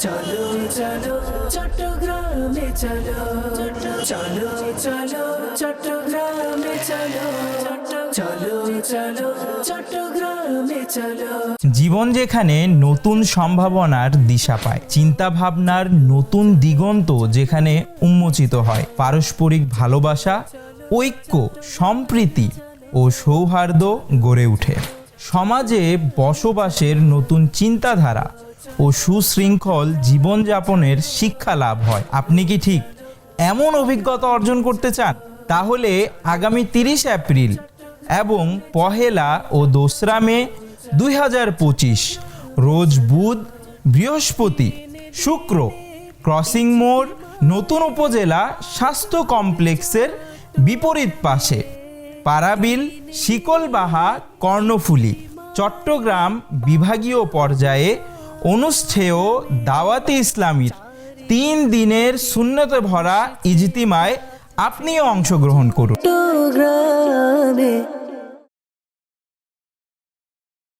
চলো চলো, চট্টগ্রামে চলো চলো চলো, চট্টগ্রামে চলো জীবন যেখানে নতুন সম্ভাবনার দিশা পায় চিন্তা ভাবনার নতুন দিগন্ত যেখানে উন্মোচিত হয়, পারস্পরিক ভালোবাসা, ঐক্য, সম্প্রীতি ও সৌহার্দ্য গড়ে ওঠে। সমাজে বসবাসের নতুন চিন্তাধারা ও সুশৃঙ্খল জীবনযাপনের শিক্ষা লাভ হয়। আপনি কি ঠিক এমন অভিজ্ঞতা অর্জন করতে চান? তাহলে আগামী তিরিশ এপ্রিল এবং পহেলা ও দোসরা মে দুই হাজার পঁচিশ, রোজ বুধ, বৃহস্পতি, শুক্র, ক্রসিং মোড়, নতুন উপজেলা স্বাস্থ্য কমপ্লেক্সের বিপরীত পাশে। পারাবিল, শিকলবাহা, কর্ণফুলি, চট্টগ্রাম বিভাগীয় পর্যায়ে অনুষ্ঠেয় দাওয়াতে ইসলামীর তিন দিনের শূন্যতে ভরা ইজতিমায় আপনিও অংশগ্রহণ করুন।